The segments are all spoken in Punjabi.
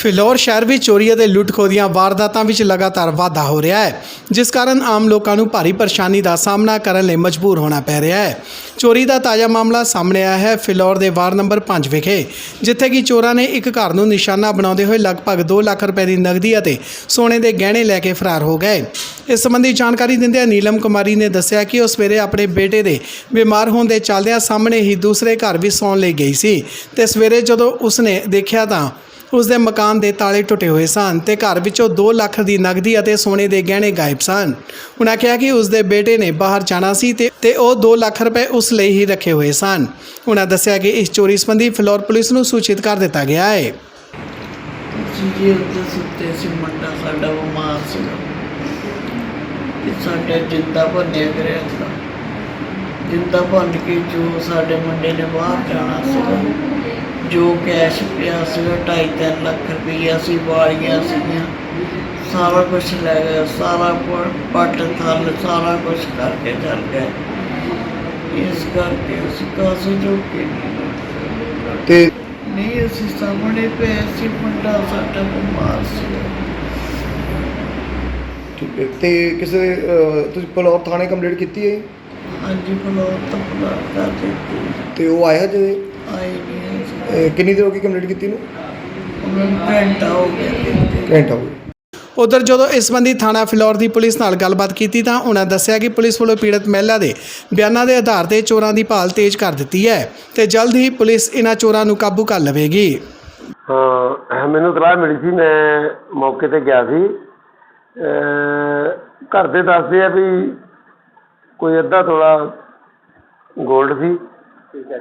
ਫਿਲੌਰ ਸ਼ਹਿਰ ਵਿੱਚ ਚੋਰੀ ਅਤੇ ਲੁੱਟ-ਖੋਹ ਦੀਆਂ ਵਾਰਦਾਤਾਂ ਵਿੱਚ ਲਗਾਤਾਰ ਵਾਧਾ ਹੋ ਰਿਹਾ ਹੈ, ਜਿਸ ਕਾਰਨ ਆਮ ਲੋਕਾਂ ਨੂੰ ਭਾਰੀ ਪਰੇਸ਼ਾਨੀ ਦਾ ਸਾਹਮਣਾ ਕਰਨ ਲਈ ਮਜਬੂਰ ਹੋਣਾ ਪੈ ਰਿਹਾ ਹੈ। ਚੋਰੀ ਦਾ ਤਾਜ਼ਾ ਮਾਮਲਾ ਸਾਹਮਣੇ ਆਇਆ ਹੈ ਫਿਲੌਰ ਦੇ ਵਾਰ ਨੰਬਰ 5 ਵਿਖੇ, ਜਿੱਥੇ ਕਿ ਚੋਰਾਂ ਨੇ ਇੱਕ ਘਰ ਨੂੰ ਨਿਸ਼ਾਨਾ ਬਣਾਉਂਦੇ ਹੋਏ ਲਗਭਗ 2 ਲੱਖ ਰੁਪਏ ਦੀ ਨਗਦੀ ਅਤੇ ਸੋਨੇ ਦੇ ਗਹਿਣੇ ਲੈ ਕੇ ਫਰਾਰ ਹੋ ਗਏ। ਇਸ ਸੰਬੰਧੀ ਜਾਣਕਾਰੀ ਦਿੰਦਿਆਂ ਨੀਲਮ ਕੁਮਾਰੀ ਨੇ ਦੱਸਿਆ ਕਿ ਉਹ ਸਵੇਰੇ ਆਪਣੇ ਬੇਟੇ ਦੇ ਬਿਮਾਰ ਹੋਣ ਦੇ ਚੱਲਦਿਆਂ ਸਾਹਮਣੇ ਹੀ ਦੂਸਰੇ ਘਰ ਵੀ ਸੌਣ ਲਈ ਗਈ ਸੀ ਤੇ ਸਵੇਰੇ ਜਦੋਂ ਉਸਨੇ ਦੇਖਿਆ ਤਾਂ ਉਸ ਦੇ ਮਕਾਨ ਦੇ ਤਾਲੇ ਟੁੱਟੇ ਹੋਏ ਸਨ ਤੇ ਘਰ ਵਿੱਚੋਂ 2 ਲੱਖ ਦੀ ਨਗਦੀ ਅਤੇ ਸੋਨੇ ਦੇ ਗਹਿਣੇ ਗਾਇਬ ਸਨ। ਉਹਨਾਂ ਕਿਹਾ ਕਿ ਉਸ ਦੇ ਬੇਟੇ ਨੇ ਬਾਹਰ ਜਾਣਾ ਸੀ ਤੇ ਤੇ ਉਹ 2 ਲੱਖ ਰੁਪਏ ਉਸ ਲਈ ਹੀ ਰੱਖੇ ਹੋਏ ਸਨ। ਉਹਨਾਂ ਦੱਸਿਆ ਕਿ ਇਸ ਚੋਰੀ ਸੰਬੰਧੀ ਫਲੋਰ ਪੁਲਿਸ ਨੂੰ ਸੂਚਿਤ ਕਰ ਦਿੱਤਾ ਗਿਆ ਹੈ। ਜੀ ਉੱਤੇ ਸੁੱਤੇ ਸੀ ਮੁੰਡਾ, ਸਾਡਾ ਬਿਮਾਰ ਸੀਗਾ ਕਿ ਸਾਡਾ ਜਿੰਦਾ ਭੰਨਿਆ ਕਰਿਆ ਸੀ। ਜਿੰਦਾ ਭੰਨ ਕੇ ਜੋ ਸਾਡੇ ਮੁੰਡੇ ਨੇ ਬਾਹਰ ਜਾਣਾ ਸੀਗਾ। ਜੋ ਕੈਸ਼ ਪਿਆ ਸੀਗਾ ਢਾਈ ਤਿੰਨ ਲੱਖ ਰੁਪਈਆ ਸੀ ਵਾਲੀਆਂ ਸੀਗੀਆਂ। ਸਾਰਾ ਕੁਝ ਲੈ ਗਿਆ ਸਾਰਾ ਪੱਟ ਥੱਲ ਸਾਰਾ ਕੁਝ ਕਰਕੇ ਚੱਲ ਗਏ। ਇਸ ਕਰਕੇ ਅਸੀਂ ਕਾਸੇ ਜੋਗੇ ਨਹੀਂ ਤੇ ਨਹੀਂ ਅਸੀਂ ਸਾਹਮਣੇ ਪਏ ਸੀ ਮੁੰਡਾ ਸਾਡਾ ਬਿਮਾਰ ਸੀ। ਤੇ ਕਿਸੇ ਤੁਸੀਂ ਪਲੌਰ ਥਾਣੇ ਕੰਪਲੀਟ ਕੀਤੀ ਹੈ ਹਾਂਜੀ ਬਲੋਰ ਤੋਂ ਬਲੋਰ ਕਰ ਦਿੱਤੀ। ਤੇ ਉਹ ਆਇਆ ਜੇ ਆਏ ਨਹੀਂ ਕਿੰਨੀ ਦੇਰ ਹੋ ਗਈ ਕੰਪਲੀਟ ਕੀਤੀ ਨੂੰ? ਘੰਟਾ ਹੋ ਗਿਆ। ਘੰਟਾ ਹੋ ਗਿਆ। ਉਧਰ ਜਦੋਂ ਇਸ ਸੰਬੰਧੀ ਥਾਣਾ ਫਿਲੌਰ ਦੀ ਪੁਲਿਸ ਨਾਲ ਗੱਲਬਾਤ ਕੀਤੀ ਤਾਂ ਉਹਨਾਂ ਦੱਸਿਆ ਕਿ ਪੁਲਿਸ ਵੱਲੋਂ ਪੀੜਤ ਮਹਿਲਾ ਦੇ ਬਿਆਨਾਂ ਦੇ ਆਧਾਰ ਤੇ ਚੋਰਾਂ ਦੀ ਭਾਲ ਤੇਜ਼ ਕਰ ਦਿੱਤੀ ਹੈ ਤੇ ਜਲਦ ਹੀ ਪੁਲਿਸ ਇਹਨਾਂ ਚੋਰਾਂ ਨੂੰ ਕਾਬੂ ਕਰ ਲਵੇਗੀ। ਹਾਂ ਮੈਨੂੰ ਤਲਾਹ ਮਿਲੀ ਸੀ ਮੈਂ ਮੌਕੇ ਤੇ ਗਿਆ ਸੀ। ਅਹ ਘਰ ਦੇ ਦੱਸਦੇ ਆ ਵੀ ਕੋਈ ਅੱਧਾ ਤੋਲਾ 골ਡ ਸੀ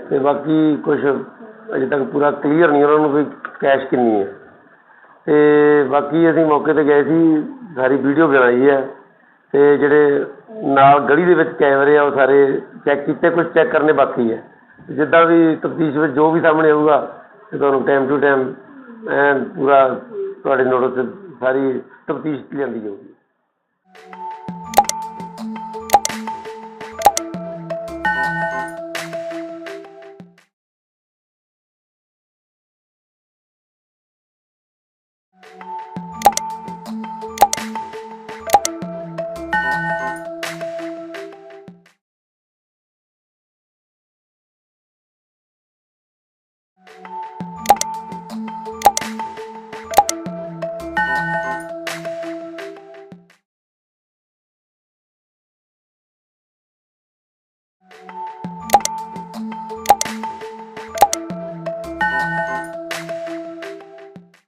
ਤੇ ਬਾਕੀ ਕੁਝ ਅਜੇ ਤੱਕ ਪੂਰਾ ਕਲੀਅਰ ਨਹੀਂ, ਉਹਨਾਂ ਨੂੰ ਵੀ ਕੈਸ਼ ਕਿੰਨੀ ਹੈ। ਅਤੇ ਬਾਕੀ ਅਸੀਂ ਮੌਕੇ ਤੇ ਗਏ ਸੀ, ਸਾਰੀ ਵੀਡੀਓ ਬਣਾਈ ਹੈ। ਅਤੇ ਜਿਹੜੇ ਨਾਲ ਗਲੀ ਦੇ ਵਿੱਚ ਕੈਮਰੇ ਆ, ਉਹ ਸਾਰੇ ਚੈੱਕ ਕੀਤੇ, ਕੁਛ ਚੈੱਕ ਕਰਨੇ ਬਾਕੀ ਹੈ। ਜਿੱਦਾਂ ਵੀ ਤਫਤੀਸ਼ ਵਿੱਚ ਜੋ ਵੀ ਸਾਹਮਣੇ ਆਊਗਾ, ਤੇ ਤੁਹਾਨੂੰ ਟਾਈਮ ਟੂ ਟਾਈਮ ਐਨ ਪੂਰਾ ਤੁਹਾਡੇ ਨੋਟਿਸ ਸਾਰੀ ਤਫਤੀਸ਼ ਲਿਆਂਦੀ ਜਾਊਗੀ।